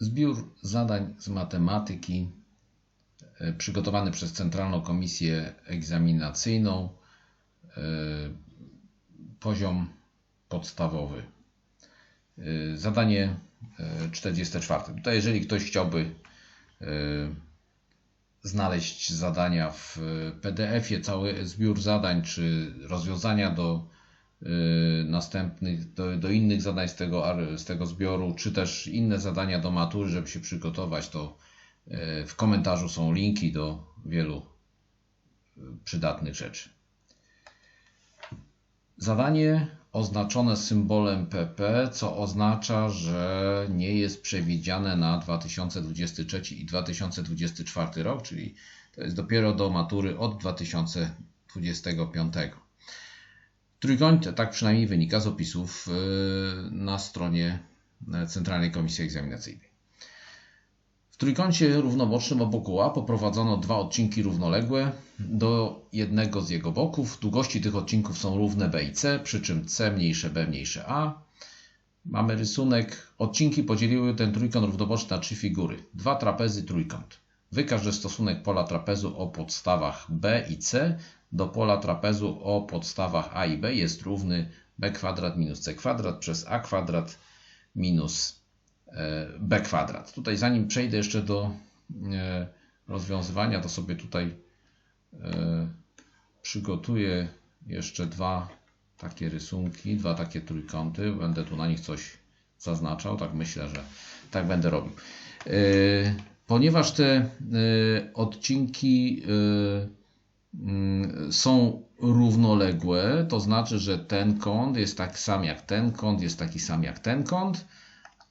Zbiór zadań z matematyki e, przygotowany przez Centralną Komisję Egzaminacyjną. e, Poziom podstawowy. E, Zadanie e, 44. Tutaj, jeżeli ktoś chciałby znaleźć zadania w PDF-ie, cały zbiór zadań, czy rozwiązania do następnych, do, do innych zadań z tego, z tego zbioru, czy też inne zadania do matury, żeby się przygotować, to y, w komentarzu są linki do wielu y, przydatnych rzeczy. Zadanie oznaczone symbolem PP, co oznacza, że nie jest przewidziane na 2023 i 2024 rok, czyli to jest dopiero do matury od 2025. Trójkąt, tak przynajmniej wynika z opisów yy, na stronie e, Centralnej Komisji Egzaminacyjnej. W trójkącie równobocznym obok A poprowadzono dwa odcinki równoległe do jednego z jego boków. Długości tych odcinków są równe B i C, przy czym C mniejsze B mniejsze A. Mamy rysunek. Odcinki podzieliły ten trójkąt równoboczny na trzy figury. Dwa trapezy, trójkąt. Wykaż, że stosunek pola trapezu o podstawach B i C do pola trapezu o podstawach A i B jest równy B kwadrat minus C kwadrat przez A kwadrat minus e, B kwadrat. Tutaj zanim przejdę jeszcze do e, rozwiązywania, to sobie tutaj e, przygotuję jeszcze dwa takie rysunki, dwa takie trójkąty. Będę tu na nich coś zaznaczał, tak myślę, że tak będę robił. Ponieważ te odcinki są równoległe, to znaczy, że ten kąt jest taki sam jak ten kąt, jest taki sam jak ten kąt,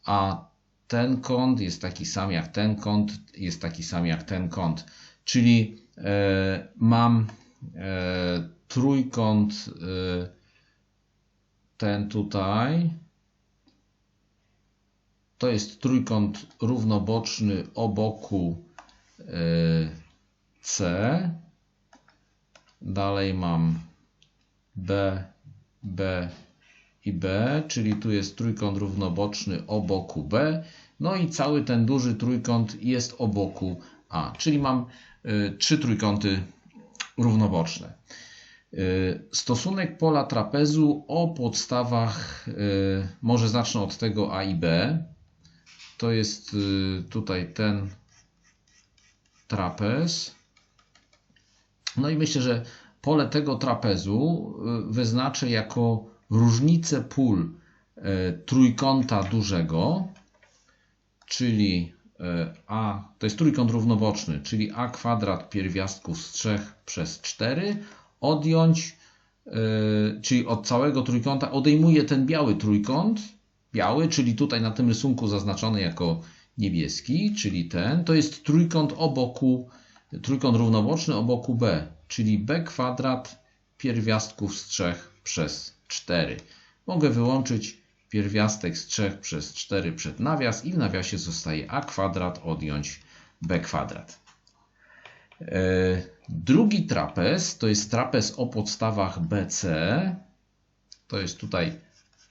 a ten kąt jest taki sam jak ten kąt, jest taki sam jak ten kąt. Czyli e, mam e, trójkąt e, ten tutaj. To jest trójkąt równoboczny o boku e, C. Dalej mam B, B i B, czyli tu jest trójkąt równoboczny o boku B. No i cały ten duży trójkąt jest o boku A, czyli mam y, trzy trójkąty równoboczne. Y, Stosunek pola trapezu o podstawach, y, może zacznę od tego A i B. To jest y, tutaj ten trapez. No i myślę, że pole tego trapezu y, wyznaczę jako różnicę pól y, trójkąta dużego, czyli y, a, to jest trójkąt równoboczny, czyli a kwadrat pierwiastków z 3 przez 4, odjąć, czyli od całego trójkąta odejmuję ten biały trójkąt, biały, czyli tutaj na tym rysunku zaznaczony jako niebieski, czyli ten, to jest trójkąt o boku, trójkąt równoboczny o boku B, czyli b kwadrat pierwiastków z 3 przez 4. Mogę wyłączyć pierwiastek z 3 przez 4 przed nawias i w nawiasie zostaje a kwadrat odjąć b kwadrat. E, Drugi trapez to jest trapez o podstawach BC. To jest tutaj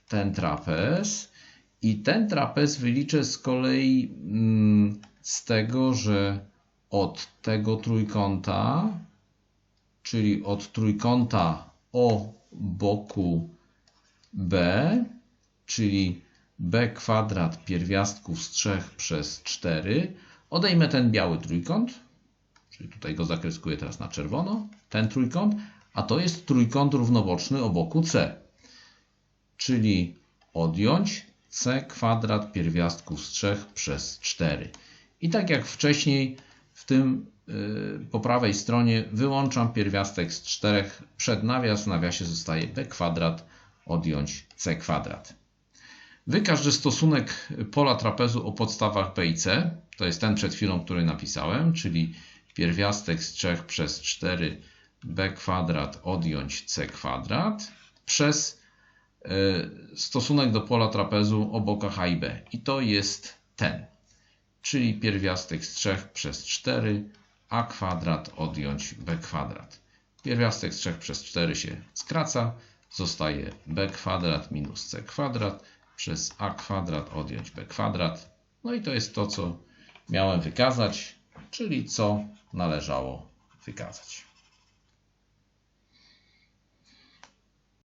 ten trapez. I ten trapez wyliczę z kolei mm, z tego, że od tego trójkąta, czyli od trójkąta o boku B, czyli b kwadrat pierwiastków z 3 przez 4, odejmę ten biały trójkąt, czyli tutaj go zakreskuję teraz na czerwono, ten trójkąt, a to jest trójkąt równoboczny o boku C, czyli odjąć c kwadrat pierwiastków z 3 przez 4. I tak jak wcześniej w tym y, po prawej stronie wyłączam pierwiastek z 4 przed nawias, w nawiasie zostaje b kwadrat odjąć c kwadrat. Wykaż, że stosunek pola trapezu o podstawach B i C, to jest ten przed chwilą, który napisałem, czyli pierwiastek z 3 przez 4 b kwadrat odjąć c kwadrat przez y, stosunek do pola trapezu o bokach A i B. I to jest ten, czyli pierwiastek z 3 przez 4 a kwadrat odjąć b kwadrat. Pierwiastek z 3 przez 4 się skraca, zostaje b kwadrat minus c kwadrat przez a kwadrat odjąć b kwadrat. No i to jest to, co miałem wykazać, czyli co należało wykazać.